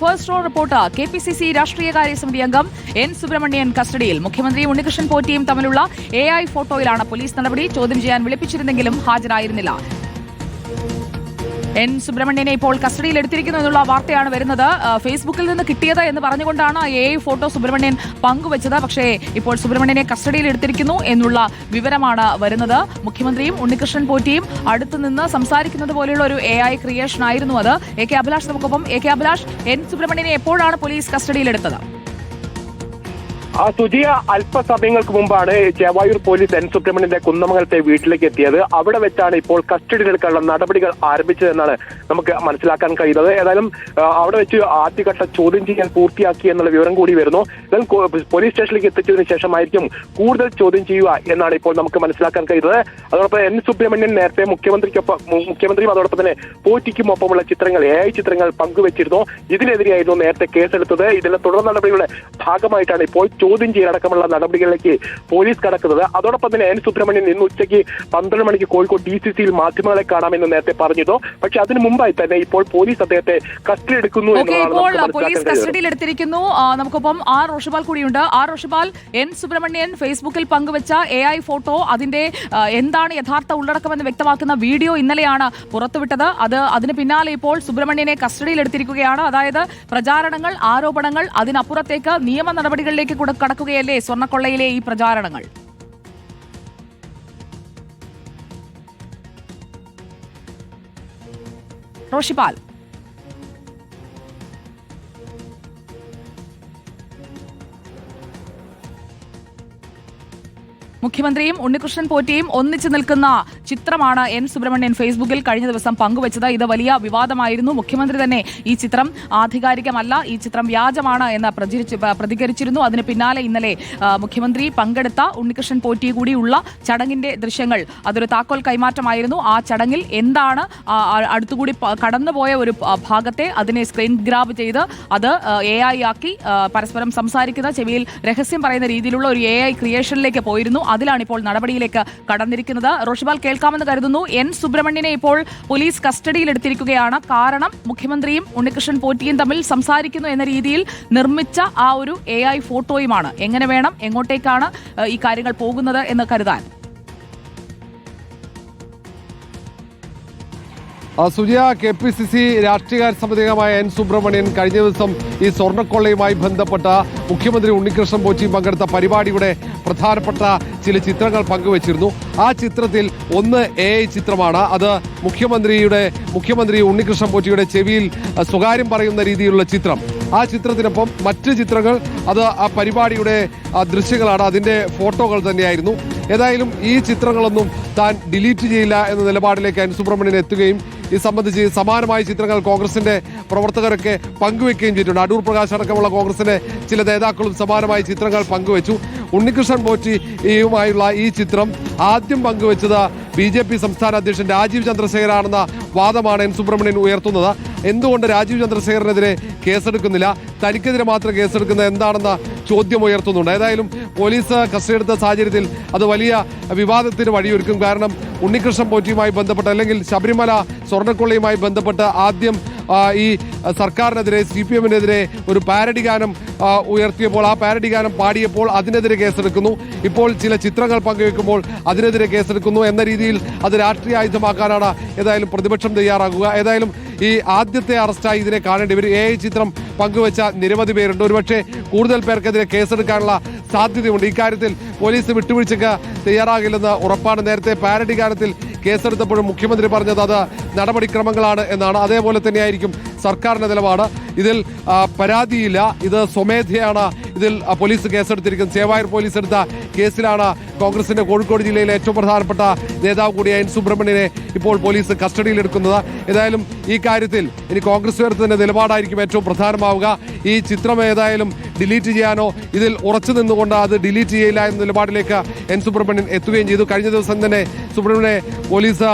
First row report K P C C രാഷ്ട്രീയകാര്യ സമിതി അംഗം N Subramanian കസ്റ്റഡിയിൽ. മുഖ്യമന്ത്രി ഉണ്ണികൃഷ്ണൻ പോറ്റിയും തമ്മിലുള്ള എ ഐ ഫോട്ടോയിലാണ് പോലീസ് നടപടി. ചോദ്യം ചെയ്യാൻ വിളിപ്പിച്ചിരുന്നെങ്കിലും ഹാജരായിരുന്നില്ല. എൻ സുബ്രഹ്മണ്യനെ ഇപ്പോൾ കസ്റ്റഡിയിൽ എടുത്തിരിക്കുന്നു എന്നുള്ള വാർത്തയാണ് വരുന്നത്. ഫേസ്ബുക്കിൽ നിന്ന് കിട്ടിയത് എന്ന് പറഞ്ഞുകൊണ്ടാണ് എ ഫോട്ടോ സുബ്രഹ്മണ്യൻ പങ്കുവച്ചത്. പക്ഷേ ഇപ്പോൾ സുബ്രഹ്മണ്യനെ കസ്റ്റഡിയിൽ എടുത്തിരിക്കുന്നു എന്നുള്ള വിവരമാണ് വരുന്നത്. മുഖ്യമന്ത്രിയും ഉണ്ണികൃഷ്ണൻ പോറ്റിയും അടുത്തു നിന്ന് സംസാരിക്കുന്നത് പോലെയുള്ള ഒരു എ ഐ ക്രിയേഷൻ ആയിരുന്നു അത്. എ കെ അഭിലാഷ് നമുക്കൊപ്പം. എ കെ അഭിലാഷ് എൻ സുബ്രഹ്മണ്യനെ എപ്പോഴാണ് പോലീസ് കസ്റ്റഡിയിലെടുത്തത് ആ സുജിയ അല്പസമയങ്ങൾക്ക് മുമ്പാണ് ചേവായൂർ പോലീസ് എൻ സുബ്രഹ്മണ്യന്റെ കുന്നമംഗലത്തെ വീട്ടിലേക്ക് എത്തിയത്. അവിടെ വെച്ചാണ് ഇപ്പോൾ കസ്റ്റഡിയിലെടുക്കാനുള്ള നടപടികൾ ആരംഭിച്ചതെന്നാണ് നമുക്ക് മനസ്സിലാക്കാൻ കഴിയുന്നത്. ഏതായാലും അവിടെ വെച്ച് ആദ്യഘട്ട ചോദ്യം ചെയ്യാൻ പൂർത്തിയാക്കി എന്നുള്ള വിവരം കൂടി വരുന്നു. പോലീസ് സ്റ്റേഷനിലേക്ക് എത്തിച്ചതിന് ശേഷമായിരിക്കും കൂടുതൽ ചോദ്യം ചെയ്യുക എന്നാണ് ഇപ്പോൾ നമുക്ക് മനസ്സിലാക്കാൻ കഴിയുന്നത്. അതോടൊപ്പം എൻ സുബ്രഹ്മണ്യൻ നേരത്തെ മുഖ്യമന്ത്രിക്കൊപ്പം മുഖ്യമന്ത്രിയും അതോടൊപ്പം തന്നെ പോറ്റിക്കും ഒപ്പമുള്ള ചിത്രങ്ങൾ ഐ ചിത്രങ്ങൾ പങ്കുവച്ചിരുന്നു. ഇതിനെതിരെയായിരുന്നു നേരത്തെ കേസെടുത്തത്. ഇതിന്റെ തുടർ നടപടികളുടെ ഭാഗമായിട്ടാണ് ഇപ്പോൾ ചോദ്യം ചെയ്യലടക്കമുള്ള നടപടികളിലേക്ക് പോലീസ് കടക്കുന്നത്. അതോടൊപ്പം തന്നെ എൻ സുബ്രഹ്മണ്യൻ ഇന്ന് ഉച്ചയ്ക്ക് പന്ത്രണ്ട് മണിക്ക് കോഴിക്കോട് ഡി സി സിയിൽ മാധ്യമങ്ങളെ കാണാമെന്ന് നേരത്തെ പറഞ്ഞിരുന്നു. പക്ഷെ അതിന് മുമ്പായി തന്നെ ഇപ്പോൾ പോലീസ് അദ്ദേഹത്തെ കസ്റ്റഡി എടുക്കുന്നു ഇപ്പോൾ പോലീസ് കസ്റ്റഡിയിൽ എടുത്തിരിക്കുന്നു നമുക്കൊപ്പം ആർ റോഷബാൽ കൂടിയുണ്ട്. ആർ റോഷബാൽ എൻ സുബ്രഹ്മണ്യൻ ഫേസ്ബുക്കിൽ പങ്കുവച്ച എ ഐ ഫോട്ടോ അതിന്റെ എന്താണ് യഥാർത്ഥ ഉള്ളടക്കമെന്ന് വ്യക്തമാക്കുന്ന വീഡിയോ ഇന്നലെയാണ് പുറത്തുവിട്ടത്. അത് അതിന് പിന്നാലെ ഇപ്പോൾ സുബ്രഹ്മണ്യനെ കസ്റ്റഡിയിൽ എടുത്തിരിക്കുകയാണ് അതായത് പ്രചാരണങ്ങൾ ആരോപണങ്ങൾ അതിനപ്പുറത്തേക്ക് നിയമ നടപടികളിലേക്ക് കൂടെ കടക്കുകയല്ലേ? സ്വർണക്കൊള്ളയിലെ ഈ പ്രചാരണങ്ങൾ. റോഷിപാൽ മുഖ്യമന്ത്രിയും ഉണ്ണികൃഷ്ണൻ പോറ്റിയും ഒന്നിച്ചു നിൽക്കുന്ന ചിത്രമാണ് എൻ സുബ്രഹ്മണ്യൻ ഫേസ്ബുക്കിൽ കഴിഞ്ഞ ദിവസം പങ്കുവച്ചത്. ഇത് വലിയ വിവാദമായിരുന്നു. മുഖ്യമന്ത്രി തന്നെ ഈ ചിത്രം ആധികാരികമല്ല ഈ ചിത്രം വ്യാജമാണ് എന്ന് പ്രചരിച്ചു പ്രതികരിച്ചിരുന്നു. അതിന് പിന്നാലെ ഇന്നലെ മുഖ്യമന്ത്രി പങ്കെടുത്ത ഉണ്ണികൃഷ്ണൻ പോറ്റി കൂടിയുള്ള ചടങ്ങിന്റെ ദൃശ്യങ്ങൾ. അതൊരു താക്കോൽ കൈമാറ്റമായിരുന്നു. ആ ചടങ്ങിൽ എന്താണ് അടുത്തുകൂടി കടന്നുപോയ ഒരു ഭാഗത്തെ അതിനെ സ്ക്രീൻ ഗ്രാബ് ചെയ്ത് അത് എ ആക്കി പരസ്പരം സംസാരിക്കുന്ന ചെവിയിൽ രഹസ്യം പറയുന്ന രീതിയിലുള്ള ഒരു എ ക്രിയേഷനിലേക്ക് പോയിരുന്നു. അതിലാണ് ഇപ്പോൾ നടപടിയിലേക്ക് കടന്നിരിക്കുന്നത്. റോഷിബാൽ കേൾക്കാമെന്ന് കരുതുന്നു. എൻ. സുബ്രഹ്മണ്യനെ ഇപ്പോൾ പോലീസ് കസ്റ്റഡിയിൽ എടുത്തിരിക്കുകയാണ്. കാരണം മുഖ്യമന്ത്രിയും ഉണ്ണികൃഷ്ണൻ പോറ്റിയും തമ്മിൽ സംസാരിക്കുന്നു എന്ന രീതിയിൽ നിർമ്മിച്ച ആ ഒരു എ ഫോട്ടോയുമാണ്. എങ്ങനെ വേണം എങ്ങോട്ടേക്കാണ് ഈ കാര്യങ്ങൾ പോകുന്നത് എന്ന് കരുതാൻ? സുജിയ കെ പി സി സി രാഷ്ട്രീയകാര്യ സമിതി അംഗമായ എൻ സുബ്രഹ്മണ്യൻ കഴിഞ്ഞ ദിവസം ഈ സ്വർണക്കൊള്ളയുമായി ബന്ധപ്പെട്ട മുഖ്യമന്ത്രി ഉണ്ണികൃഷ്ണൻ പോച്ചിയും പങ്കെടുത്ത പരിപാടിയുടെ പ്രധാനപ്പെട്ട ചില ചിത്രങ്ങൾ പങ്കുവച്ചിരുന്നു. ആ ചിത്രത്തിൽ ഒന്ന് എ ചിത്രമാണ്. അത് മുഖ്യമന്ത്രിയുടെ മുഖ്യമന്ത്രി ഉണ്ണികൃഷ്ണൻ പോച്ചിയുടെ ചെവിയിൽ സ്വകാര്യം പറയുന്ന രീതിയിലുള്ള ചിത്രം. ആ ചിത്രത്തിനൊപ്പം മറ്റ് ചിത്രങ്ങൾ അത് ആ പരിപാടിയുടെ ദൃശ്യങ്ങളാണ്. അതിന്റെ ഫോട്ടോകൾ തന്നെയായിരുന്നു. ഏതായാലും ഈ ചിത്രങ്ങളൊന്നും താൻ ഡിലീറ്റ് ചെയ്യില്ല എന്ന നിലപാടിലേക്ക് എൻ സുബ്രഹ്മണ്യൻ എത്തുകയും ഇത് സംബന്ധിച്ച് സമാനമായ ചിത്രങ്ങൾ കോൺഗ്രസിന്റെ പ്രവർത്തകരൊക്കെ പങ്കുവെക്കുകയും ചെയ്തിട്ടുണ്ട്. അടൂർ പ്രകാശ് അടക്കമുള്ള കോൺഗ്രസിന്റെ ചില നേതാക്കളും സമാനമായ ചിത്രങ്ങൾ പങ്കുവച്ചു. ഉണ്ണികൃഷ്ണൻ പോറ്റിയുമായുള്ള ഈ ചിത്രം ആദ്യം പങ്കുവച്ചത് ബി ജെ പി സംസ്ഥാന അധ്യക്ഷൻ രാജീവ് ചന്ദ്രശേഖരാണെന്ന വാദമാണ് എൻ സുബ്രഹ്മണ്യൻ ഉയർത്തുന്നത്. എന്തുകൊണ്ട് രാജീവ് ചന്ദ്രശേഖരനെതിരെ കേസെടുക്കുന്നില്ല? തനിക്കെതിരെ മാത്രം കേസെടുക്കുന്നത് എന്താണെന്ന ചോദ്യം ഉയർത്തുന്നുണ്ട്. ഏതായാലും പോലീസ് കസ്റ്റഡിയെടുത്ത സാഹചര്യത്തിൽ അത് വലിയ വിവാദത്തിന് വഴിയൊരുക്കും. കാരണം ഉണ്ണികൃഷ്ണൻ പോറ്റിയുമായി ബന്ധപ്പെട്ട് അല്ലെങ്കിൽ ശബരിമല സ്വർണക്കൊള്ളയുമായി ബന്ധപ്പെട്ട് ആദ്യം ഈ സർക്കാരിനെതിരെ സി പി എമ്മിനെതിരെ ഒരു പാരഡി ഗാനം ഉയർത്തിയപ്പോൾ ആ പാരഡി ഗാനം പാടിയപ്പോൾ അതിനെതിരെ കേസെടുക്കുന്നു. ഇപ്പോൾ ചില ചിത്രങ്ങൾ പങ്കുവെക്കുമ്പോൾ അതിനെതിരെ കേസെടുക്കുന്നു എന്ന രീതിയിൽ അത് രാഷ്ട്രീയ ആയുധമാക്കാനാണ് ഏതായാലും പ്രതിപക്ഷം തയ്യാറാകുക. ഏതായാലും ഈ ആദ്യത്തെ അറസ്റ്റായി ഇതിനെ കാണേണ്ടി വരും. എ ചിത്രം പങ്കുവച്ച നിരവധി പേരുണ്ട്. ഒരുപക്ഷെ കൂടുതൽ പേർക്കെതിരെ കേസെടുക്കാനുള്ള സാധ്യതയുണ്ട്. ഇക്കാര്യത്തിൽ പോലീസ് വിട്ടുവീഴ്ചയ്ക്ക് തയ്യാറാകില്ലെന്ന് ഉറപ്പാണ്. നേരത്തെ പാരഡി ഗാനത്തിൽ കേസെടുത്തപ്പോഴും മുഖ്യമന്ത്രി പറഞ്ഞത് അത് നടപടിക്രമങ്ങളാണ് എന്നാണ്. അതേപോലെ തന്നെയായിരിക്കും സർക്കാരിന്റെ നിലപാട്. ഇതിൽ പരാതിയില്ല. ഇത് സ്വമേധയാണ് ഇതിൽ പോലീസ് കേസെടുത്തിരിക്കുന്നത്. സേവായൂർ പോലീസ് എടുത്ത കേസിലാണ് കോൺഗ്രസിന്റെ കോഴിക്കോട് ജില്ലയിലെ ഏറ്റവും പ്രധാനപ്പെട്ട നേതാവ് കൂടിയ എൻ സുബ്രഹ്മണ്യനെ ഇപ്പോൾ പോലീസ് കസ്റ്റഡിയിലെടുക്കുന്നത്. ഏതായാലും ഈ കാര്യത്തിൽ ഇനി കോൺഗ്രസ് ഉയർത്തുന്ന നിലപാടായിരിക്കും ഏറ്റവും പ്രധാനമാവുക. ഈ ചിത്രം ഏതായാലും ഡിലീറ്റ് ചെയ്യാനോ ഇതിൽ ഉറച്ചു നിന്നുകൊണ്ട് അത് ഡിലീറ്റ് ചെയ്യില്ല എന്ന നിലപാടിലേക്ക് എൻ സുബ്രഹ്മണ്യൻ എത്തുകയും ചെയ്തു. കഴിഞ്ഞ ദിവസം തന്നെ സുബ്രഹ്മണ്യനെ പോലീസ്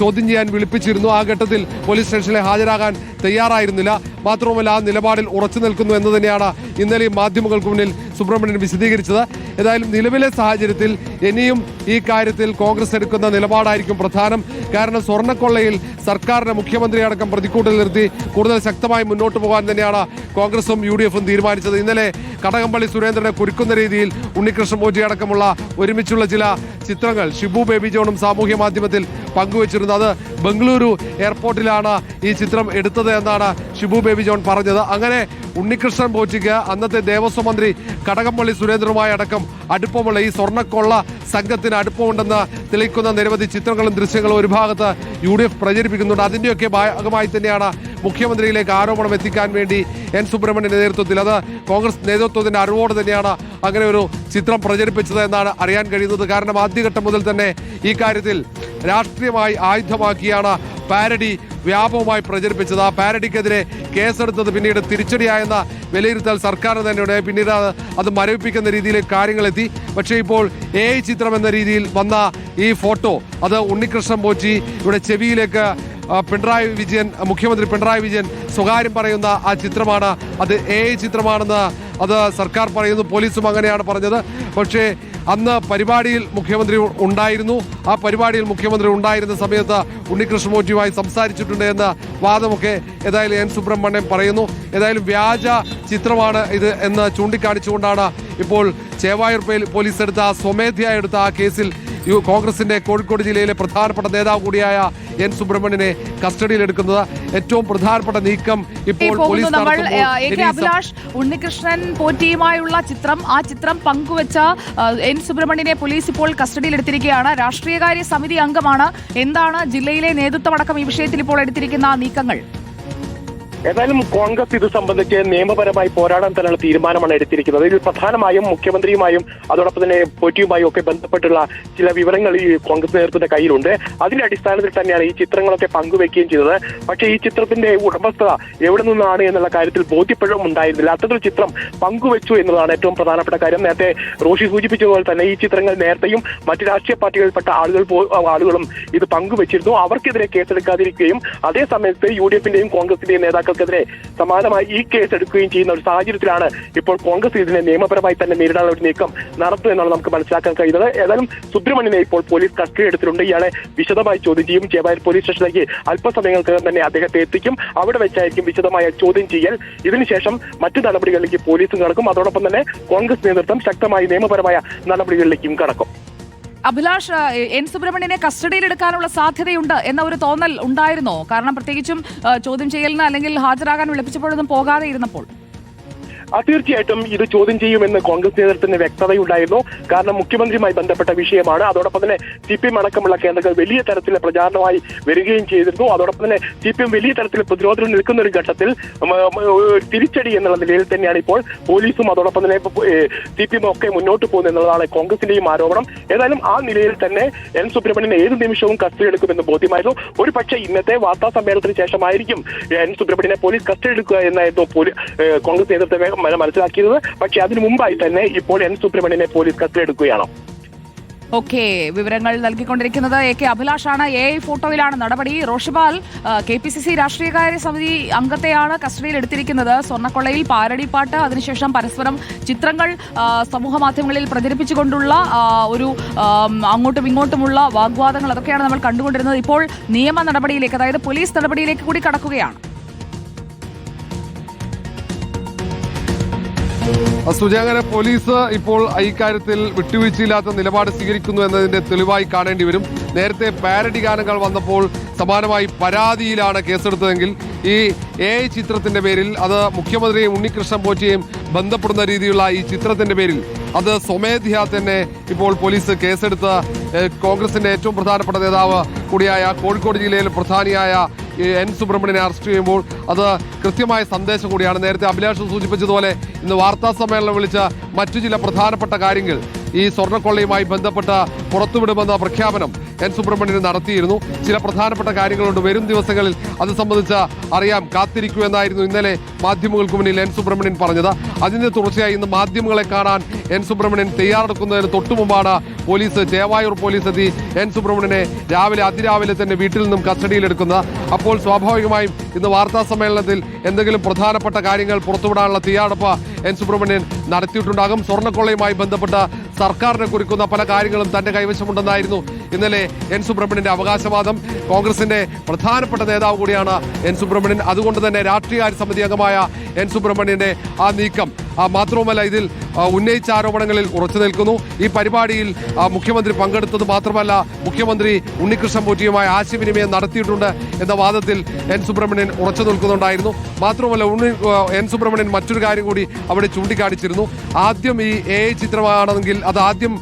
ചോദ്യം ചെയ്യാൻ വിളിപ്പിച്ചിരുന്നു. ആ ഘട്ടത്തിൽ പോലീസ് സ്റ്റേഷനിൽ ഹാജരാകാൻ തയ്യാറായിരുന്നില്ല. മാത്രവുമല്ല ആ നിലപാടിൽ ഉറച്ചു നിൽക്കുന്നു എന്ന് തന്നെയാണ് ഇന്നലെയും മാധ്യമങ്ങൾക്ക് മുന്നിൽ സുബ്രഹ്മണ്യൻ വിശദീകരിച്ചത്. ഏതായാലും നിലവിലെ സാഹചര്യത്തിൽ ഇനിയും ഈ കാര്യത്തിൽ കോൺഗ്രസ് എടുക്കുന്ന നിലപാടായിരിക്കും പ്രധാനം. കാരണം സ്വർണക്കൊള്ളയിൽ സർക്കാരിനെ മുഖ്യമന്ത്രി അടക്കം പ്രതിക്കൂട്ടിൽ നിർത്തി കൂടുതൽ ശക്തമായി മുന്നോട്ട് പോകാൻ തന്നെയാണ് കോൺഗ്രസും യു ഡി എഫും തീരുമാനിച്ചത്. ഇന്നലെ കടകംപള്ളി സുരേന്ദ്രനെ കുരുക്കുന്ന രീതിയിൽ ഉണ്ണികൃഷ്ണൻ മോജി അടക്കമുള്ള ഒരുമിച്ചുള്ള ചില ചിത്രങ്ങൾ ഷിബു ബേബി ജോണും സാമൂഹ്യ മാധ്യമത്തിൽ പങ്കുവച്ചിരുന്നത്. ബംഗളൂരു എയർപോർട്ടിലാണ് ഈ ചിത്രം എടുത്തത് എന്നാണ് ഷിബു ബേബി ജോൺ പറഞ്ഞത്. അങ്ങനെ ഉണ്ണികൃഷ്ണൻ പോറ്റിക്ക് അന്നത്തെ ദേവസ്വം മന്ത്രി കടകംപള്ളി സുരേന്ദ്രനുമായി അടക്കം അടുപ്പമുള്ള ഈ സ്വർണക്കൊള്ള സംഘത്തിന് അടുപ്പമുണ്ടെന്ന് തെളിയിക്കുന്ന നിരവധി ചിത്രങ്ങളും ദൃശ്യങ്ങളും ഒരു ഭാഗത്ത് യു ഡി എഫ് പ്രചരിപ്പിക്കുന്നുണ്ട്. അതിന്റെയൊക്കെ ഭാഗമായി തന്നെയാണ് മുഖ്യമന്ത്രിയിലേക്ക് ആരോപണം എത്തിക്കാൻ വേണ്ടി എൻ സുബ്രഹ്മണ്യന്റെ നേതൃത്വത്തിൽ. അത് കോൺഗ്രസ് നേതൃത്വത്തിന്റെ അറിവോട് തന്നെയാണ് അങ്ങനെ ഒരു ചിത്രം പ്രചരിപ്പിച്ചത് എന്നാണ് അറിയാൻ കഴിയുന്നത്. കാരണം ആദ്യഘട്ടം മുതൽ തന്നെ ഈ കാര്യത്തിൽ രാഷ്ട്രീയമായി ആയുധമാക്കിയാണ് പാരഡി വ്യാപകമായി പ്രചരിപ്പിച്ചത്. ആ പാരഡിക്കെതിരെ കേസെടുത്തത് പിന്നീട് തിരിച്ചടിയായെന്ന വിലയിരുത്തൽ സർക്കാർ തന്നെയുടെ പിന്നീട് അത് മരവിപ്പിക്കുന്ന രീതിയിൽ കാര്യങ്ങളെത്തി പക്ഷേ ഇപ്പോൾ എ ചിത്രം എന്ന രീതിയിൽ വന്ന ഈ ഫോട്ടോ അത് ഉണ്ണികൃഷ്ണൻ പോറ്റി ഇവിടെ ചെവിയിലേക്ക് പിണറായി വിജയൻ മുഖ്യമന്ത്രി പിണറായി വിജയൻ സ്വകാര്യം പറയുന്ന ആ ചിത്രമാണ്. അത് എ ചിത്രമാണെന്ന് അത് സർക്കാർ പറയുന്നു. പോലീസും അങ്ങനെയാണ് പറഞ്ഞത്. പക്ഷേ അന്ന് പരിപാടിയിൽ മുഖ്യമന്ത്രി ഉണ്ടായിരുന്നു. ആ പരിപാടിയിൽ മുഖ്യമന്ത്രി ഉണ്ടായിരുന്ന സമയത്ത് ഉണ്ണികൃഷ്ണ മോറ്റിയുമായി സംസാരിച്ചിട്ടുണ്ട് എന്ന വാദമൊക്കെ ഏതായാലും എൻ സുബ്രഹ്മണ്യം പറയുന്നു. ഏതായാലും വ്യാജ ചിത്രമാണ് ഇത് എന്ന് ചൂണ്ടിക്കാണിച്ചുകൊണ്ടാണ് ഇപ്പോൾ ചേവായൂർ പോലീസ് എടുത്ത സ്വമേധയാ എടുത്ത ആ കേസിൽ യു കോൺഗ്രസിന്റെ കോഴിക്കോട് ജില്ലയിലെ പ്രധാനപ്പെട്ട നേതാവ് കൂടിയായ എൻ സുബ്രഹ്മണ്യനെ കസ്റ്റഡിയിലെടുക്കുന്നത് ഏറ്റവും പ്രധാനപ്പെട്ട നീക്കം ഇപ്പോൾ പോലീസ് അഭിലാഷ് ഉണ്ണികൃഷ്ണൻ പോറ്റിയുമായുള്ള ചിത്രം ആ ചിത്രം പങ്കുവച്ച എൻ സുബ്രഹ്മണ്യനെ പോലീസ് ഇപ്പോൾ കസ്റ്റഡിയിലെടുത്തിരിക്കുകയാണ്. രാഷ്ട്രീയകാര്യ സമിതി അംഗമാണ്. എന്താണ് ജില്ലയിലെ നേതൃത്വമടക്കം ഈ വിഷയത്തിൽ ഇപ്പോൾ എടുത്തിരിക്കുന്ന നീക്കങ്ങൾ? ഏതായാലും കോൺഗ്രസ് ഇത് സംബന്ധിച്ച് നിയമപരമായി പോരാടാൻ തന്നെയുള്ള തീരുമാനമാണ് എടുത്തിരിക്കുന്നത്. ഇതിൽ പ്രധാനമായും മുഖ്യമന്ത്രിയുമായും അതോടൊപ്പം തന്നെ പോറ്റിയുമായും ഒക്കെ ബന്ധപ്പെട്ടുള്ള ചില വിവരങ്ങൾ ഈ കോൺഗ്രസ് നേതൃത്വത്തിന്റെ കയ്യിലുണ്ട്. അതിന്റെ അടിസ്ഥാനത്തിൽ തന്നെയാണ് ഈ ചിത്രങ്ങളൊക്കെ പങ്കുവെക്കുകയും ചെയ്തത്. പക്ഷേ ഈ ചിത്രത്തിന്റെ ഉടമസ്ഥത എവിടെ നിന്നാണ് എന്നുള്ള കാര്യത്തിൽ ബോധ്യപ്പെടും ഉണ്ടായിരുന്നില്ല. അത്തരത്തിൽ ചിത്രം പങ്കുവെച്ചു എന്നതാണ് ഏറ്റവും പ്രധാനപ്പെട്ട കാര്യം. നേരത്തെ റോഷി സൂചിപ്പിച്ചതുപോലെ തന്നെ ഈ ചിത്രങ്ങൾ നേരത്തെയും മറ്റ് രാഷ്ട്രീയ പാർട്ടികളിൽപ്പെട്ട ആളുകൾ ആളുകളും ഇത് പങ്കുവെച്ചിരുന്നു. അവർക്കെതിരെ കേസെടുക്കാതിരിക്കുകയും അതേ സമയത്ത് യു ഡി എഫിന്റെയും കോൺഗ്രസിന്റെയും നേതാക്കൾക്കെതിരെ സമാനമായി ഈ കേസ് എടുക്കുകയും ചെയ്യുന്ന ഒരു സാഹചര്യത്തിലാണ് ഇപ്പോൾ കോൺഗ്രസ് ഇതിനെ നിയമപരമായി തന്നെ നേരിടാനുള്ള ഒരു നീക്കം നടത്തും എന്നാണ് നമുക്ക് മനസ്സിലാക്കാൻ കഴിയുന്നത്. ഏതായാലും സുബ്രഹ്മണ്യനെ ഇപ്പോൾ പോലീസ് കസ്റ്റഡി എടുത്തിട്ടുണ്ട്. ഇയാളെ വിശദമായി ചോദ്യം ചെയ്യും. ചേവായൂർ പോലീസ് സ്റ്റേഷനിലേക്ക് അല്പസമയങ്ങൾക്കകം തന്നെ അദ്ദേഹത്തെ എത്തിക്കും. അവിടെ വെച്ചായിരിക്കും വിശദമായ ചോദ്യം ചെയ്യൽ. ഇതിനുശേഷം മറ്റു നടപടികളിലേക്ക് പോലീസും കടക്കും. അതോടൊപ്പം തന്നെ കോൺഗ്രസ് നേതൃത്വം ശക്തമായി നിയമപരമായ നടപടികളിലേക്കും കടക്കും. അഭിലാഷ് എൻ സുബ്രഹ്മണ്യനെ കസ്റ്റഡിയിൽ എടുക്കാനുള്ള സാധ്യതയുണ്ട് എന്ന ഒരു തോന്നൽ ഉണ്ടായിരുന്നോ? കാരണം പ്രത്യേകിച്ചും ചോദ്യം ചെയ്യലിന് അല്ലെങ്കിൽ ഹാജരാകാൻ വിളിപ്പിച്ചപ്പോഴൊന്നും പോകാതെ ഇരുന്നപ്പോൾ. തീർച്ചയായിട്ടും ഇത് ചോദ്യം ചെയ്യുമെന്ന് കോൺഗ്രസ് നേതൃത്വത്തിന് വ്യക്തതയുണ്ടായിരുന്നു. കാരണം മുഖ്യമന്ത്രിയുമായി ബന്ധപ്പെട്ട വിഷയമാണ്. അതോടൊപ്പം തന്നെ സി പി എം അടക്കമുള്ള കേന്ദ്രങ്ങൾ വലിയ തരത്തിലെ പ്രചാരണമായി വരികയും ചെയ്തിരുന്നു. അതോടൊപ്പം തന്നെ സി പി എം വലിയ തരത്തിൽ പ്രതിരോധത്തിൽ നിൽക്കുന്ന ഒരു ഘട്ടത്തിൽ തിരിച്ചടി എന്നുള്ള നിലയിൽ തന്നെയാണ് ഇപ്പോൾ പോലീസും അതോടൊപ്പം തന്നെ സി പി എം ഒക്കെ മുന്നോട്ട് പോകുന്നത് എന്നുള്ളതാണ് കോൺഗ്രസിന്റെയും ആരോപണം. ഏതായാലും ആ നിലയിൽ തന്നെ എൻ സുബ്രഹ്മണ്യൻ ഏത് നിമിഷവും കസ്റ്റഡി എടുക്കുമെന്ന് ബോധ്യമായിരുന്നു. ഒരു പക്ഷേ ഇന്നത്തെ വാർത്താ സമ്മേളനത്തിന് ശേഷമായിരിക്കും എൻ സുബ്രഹ്മണ്യനെ പോലീസ് കസ്റ്റഡി എടുക്കുക എന്നായിരുന്നു കോൺഗ്രസ് നേതൃത്വം മനസ്സിലാക്കിയത്. പക്ഷെ അതിനു മുമ്പായി തന്നെ ഇപ്പോൾ എൻ. സുബ്രഹ്മണ്യനെ പോലീസ് കസ്റ്റഡി എടുക്കുകയാണ്. ഓക്കെ വിവരങ്ങൾ നൽകിക്കൊണ്ടിരിക്കുന്നത് എ. കെ. അഭിലാഷാണ്. എ. ഐ. ഫോട്ടോയിലാണ് നടപടി. റോഷിബാൽ കെ. പി. സി. സി രാഷ്ട്രീയകാര്യ സമിതി അംഗത്തെയാണ് കസ്റ്റഡിയിൽ എടുത്തിരിക്കുന്നത്. സ്വർണക്കൊള്ളയിൽ പാരടിപ്പാട്ട് അതിനുശേഷം പരസ്പരം ചിത്രങ്ങൾ സമൂഹ മാധ്യമങ്ങളിൽ പ്രചരിപ്പിച്ചുകൊണ്ടുള്ള ഒരു അങ്ങോട്ടും ഇങ്ങോട്ടുമുള്ള വാഗ്വാദങ്ങൾ അതൊക്കെയാണ് നമ്മൾ കണ്ടുകൊണ്ടിരുന്നത്. ഇപ്പോൾ നിയമ നടപടിയിലേക്ക് അതായത് പോലീസ് നടപടിയിലേക്ക് കൂടി കടക്കുകയാണ്. സുജ അങ്ങനെ പോലീസ് ഇപ്പോൾ ഇക്കാര്യത്തിൽ വിട്ടുവീഴ്ചയില്ലാത്ത നിലപാട് സ്വീകരിക്കുന്നു എന്നതിന്റെ തെളിവായി കാണേണ്ടി വരും. നേരത്തെ പാരഡി ഗാനങ്ങൾ വന്നപ്പോൾ സമാനമായി പരാതിയിലാണ് കേസെടുത്തതെങ്കിൽ ഈ എ ചിത്രത്തിന്റെ പേരിൽ അത് മുഖ്യമന്ത്രിയെയും ഉണ്ണികൃഷ്ണൻ പോറ്റിയെയും ബന്ധപ്പെടുന്ന രീതിയിലുള്ള ഈ ചിത്രത്തിന്റെ പേരിൽ അത് സ്വമേധ്യ തന്നെ ഇപ്പോൾ പോലീസ് കേസെടുത്ത് കോൺഗ്രസിന്റെ ഏറ്റവും പ്രധാനപ്പെട്ട നേതാവ് കൂടിയായ കോഴിക്കോട് ജില്ലയിൽ പ്രധാനിയായ എൻ സുബ്രഹ്മണ്യനെ അറസ്റ്റ് ചെയ്യുമ്പോൾ അത് കൃത്യമായ സന്ദേശം കൂടിയാണ്. നേരത്തെ അഭിലാഷം സൂചിപ്പിച്ചതുപോലെ ഇന്ന് വാർത്താ സമ്മേളനം വിളിച്ച മറ്റു ചില പ്രധാനപ്പെട്ട കാര്യങ്ങൾ ഈ സ്വർണക്കൊള്ളയുമായി ബന്ധപ്പെട്ട പുറത്തുവിടുമെന്ന പ്രഖ്യാപനം എൻ സുബ്രഹ്മണ്യൻ നടത്തിയിരുന്നു. ചില പ്രധാനപ്പെട്ട കാര്യങ്ങളുണ്ട്. വരും ദിവസങ്ങളിൽ അത് സംബന്ധിച്ച് അറിയാം. കാത്തിരിക്കൂ എന്നായിരുന്നു ഇന്നലെ മാധ്യമങ്ങൾക്ക് മുന്നിൽ എൻ സുബ്രഹ്മണ്യൻ പറഞ്ഞത്. അതിന്റെ തുടർച്ചയായി ഇന്ന് മാധ്യമങ്ങളെ കാണാൻ എൻ സുബ്രഹ്മണ്യൻ തയ്യാറെടുക്കുന്നതിന് തൊട്ടു മുമ്പാണ് പോലീസ് ചേവായൂർ പോലീസ് എത്തി എൻ സുബ്രഹ്മണ്യനെ രാവിലെ അതിരാവിലെ തന്നെ വീട്ടിൽ നിന്നും കസ്റ്റഡിയിലെടുക്കുന്നത് അപ്പോൾ സ്വാഭാവികമായും ഇന്ന് വാർത്താ സമ്മേളനത്തിൽ എന്തെങ്കിലും പ്രധാനപ്പെട്ട കാര്യങ്ങൾ പുറത്തുവിടാനുള്ള തയ്യാറെടുപ്പ് എൻ സുബ്രഹ്മണ്യൻ നടത്തിയിട്ടുണ്ടാകും. സ്വർണക്കൊള്ളയുമായി ബന്ധപ്പെട്ട സർക്കാരിനെ കുറിക്കുന്ന പല കാര്യങ്ങളും തന്റെ കൈവശമുണ്ടെന്നായിരുന്നു ഇന്നലെ എൻ സുബ്രഹ്മണ്യന്റെ അവകാശവാദം കോൺഗ്രസിന്റെ പ്രധാനപ്പെട്ട നേതാവ് കൂടിയാണ് എൻ സുബ്രഹ്മണ്യൻ. അതുകൊണ്ട് തന്നെ രാഷ്ട്രീയകാര്യ സമിതി അംഗമായ എൻ സുബ്രഹ്മണ്യന്റെ ആ നീക്കം മാത്രവുമല്ല ഇതിൽ ഉന്നയിച്ച ആരോപണങ്ങളിൽ ഉറച്ചു നിൽക്കുന്നു. ഈ പരിപാടിയിൽ മുഖ്യമന്ത്രി പങ്കെടുത്തത് മാത്രമല്ല മുഖ്യമന്ത്രി ഉണ്ണികൃഷ്ണൻ പോറ്റിയുമായി ആശയവിനിമയം നടത്തിയിട്ടുണ്ട് എന്ന വാദത്തിൽ എൻ സുബ്രഹ്മണ്യൻ ഉറച്ചു നിൽക്കുന്നുണ്ടായിരുന്നു. മാത്രമല്ല ഉണ്ണി എൻ സുബ്രഹ്മണ്യൻ മറ്റൊരു കാര്യം കൂടി അവിടെ ചൂണ്ടിക്കാണിച്ചിരുന്നു. ആദ്യം ഈ എ ചിത്രമാണെങ്കിൽ അത് ആദ്യം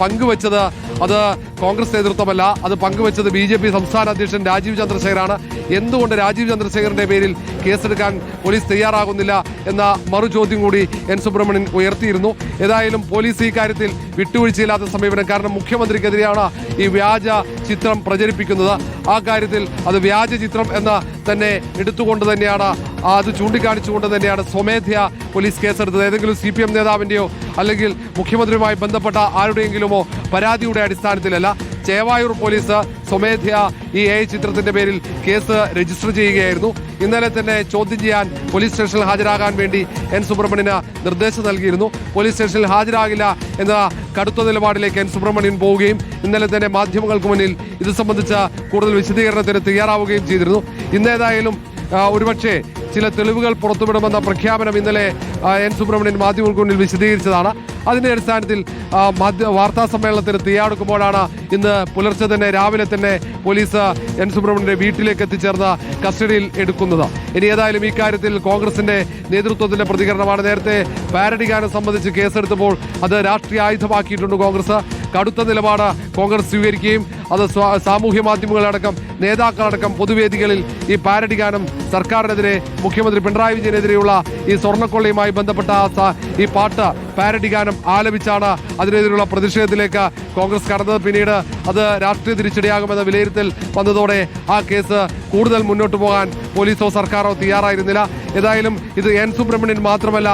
പങ്കുവച്ചത് അത് കോൺഗ്രസ് നേതൃത്വമല്ല അത് പങ്കുവച്ചത് ബി ജെ പി സംസ്ഥാന അധ്യക്ഷൻ രാജീവ് ചന്ദ്രശേഖരാണ്. എന്തുകൊണ്ട് രാജീവ് ചന്ദ്രശേഖറിന്റെ പേരിൽ കേസെടുക്കാൻ പോലീസ് തയ്യാറാകുന്നില്ല എന്ന മറു ചോദ്യം കൂടി എൻ സുബ്രഹ്മണ്യൻ ഉയർത്തിയിരുന്നു. ഏതായാലും പോലീസ് ഈ കാര്യത്തിൽ വിട്ടുവീഴ്ചയില്ലാത്ത സമീപനം. കാരണം മുഖ്യമന്ത്രിക്കെതിരെയാണ് ഈ വ്യാജ ചിത്രം പ്രചരിപ്പിക്കുന്നത്. ആ കാര്യത്തിൽ അത് വ്യാജ ചിത്രം എന്ന് തന്നെ എടുത്തുകൊണ്ട് തന്നെയാണ് അത് ചൂണ്ടിക്കാണിച്ചുകൊണ്ട് തന്നെയാണ് സ്വമേധയ പോലീസ് കേസെടുത്തത്. ഏതെങ്കിലും സി പി എം നേതാവിന്റെയോ അല്ലെങ്കിൽ മുഖ്യമന്ത്രിയുമായി ബന്ധപ്പെട്ട ആരുടെയെങ്കിലുമോ പരാതിയുടെ അടിസ്ഥാനത്തിലല്ല ചേവായൂർ പോലീസ് സ്വമേധയ ഈ എ ചിത്രത്തിന്റെ പേരിൽ കേസ് രജിസ്റ്റർ ചെയ്യുകയായിരുന്നു. ഇന്നലെ തന്നെ ചോദ്യം ചെയ്യാൻ പോലീസ് സ്റ്റേഷനിൽ ഹാജരാകാൻ വേണ്ടി എൻ സുബ്രഹ്മണ്യന് നിർദ്ദേശം നൽകിയിരുന്നു. പോലീസ് സ്റ്റേഷനിൽ ഹാജരാകില്ല എന്ന കടുത്ത നിലപാടിലേക്ക് എൻ സുബ്രഹ്മണ്യൻ പോവുകയും ഇന്നലെ തന്നെ മാധ്യമങ്ങൾക്ക് മുന്നിൽ ഇത് സംബന്ധിച്ച കൂടുതൽ വിശദീകരണത്തിന് തയ്യാറാവുകയും ചെയ്തിരുന്നു. ഇന്നേതായാലും ഒരുപക്ഷെ ചില തെളിവുകൾ പുറത്തുവിടുമെന്ന പ്രഖ്യാപനം ഇന്നലെ എൻ സുബ്രഹ്മണ്യൻ മാധ്യമങ്ങൾക്ക് മുന്നിൽ വിശദീകരിച്ചതാണ്. അതിന്റെ അടിസ്ഥാനത്തിൽ വാർത്താ സമ്മേളനത്തിന് തയ്യാറെടുക്കുമ്പോഴാണ് ഇന്ന് പുലർച്ചെ തന്നെ രാവിലെ തന്നെ പോലീസ് എൻ സുബ്രഹ്മണ്യന്റെ വീട്ടിലേക്ക് എത്തിച്ചേർന്ന് കസ്റ്റഡിയിൽ എടുക്കുന്നത്. ഇനി ഏതായാലും ഇക്കാര്യത്തിൽ കാര്യത്തിൽ കോൺഗ്രസിന്റെ നേതൃത്വത്തിന്റെ പ്രതികരണമാണ്. നേരത്തെ പാരഡി ഗാനം സംബന്ധിച്ച് കേസെടുത്തപ്പോൾ അത് രാഷ്ട്രീയ ആയുധമാക്കിയിട്ടുണ്ട് കോൺഗ്രസ്. കടുത്ത നിലപാട് കോൺഗ്രസ് സ്വീകരിക്കുകയും അത് സാമൂഹ്യ മാധ്യമങ്ങളടക്കം നേതാക്കളടക്കം പൊതുവേദികളിൽ ഈ പാരടി ഗാനം സർക്കാരിനെതിരെ മുഖ്യമന്ത്രി പിണറായി വിജയനെതിരെയുള്ള ഈ സ്വർണക്കൊള്ളയുമായി ബന്ധപ്പെട്ട ഈ പാട്ട് പാരഡി ഗാനം ആലപിച്ചാണ് അതിനെതിരെയുള്ള പ്രതിഷേധത്തിലേക്ക് കോൺഗ്രസ് കടന്നത്. പിന്നീട് അത് രാഷ്ട്രീയ തിരിച്ചടിയാകുമെന്ന വിലയിരുത്തൽ വന്നതോടെ ആ കേസ് കൂടുതൽ മുന്നോട്ട് പോകാൻ പോലീസോ സർക്കാരോ തയ്യാറായിരുന്നില്ല. ഏതായാലും ഇത് എൻ സുബ്രഹ്മണ്യൻ മാത്രമല്ല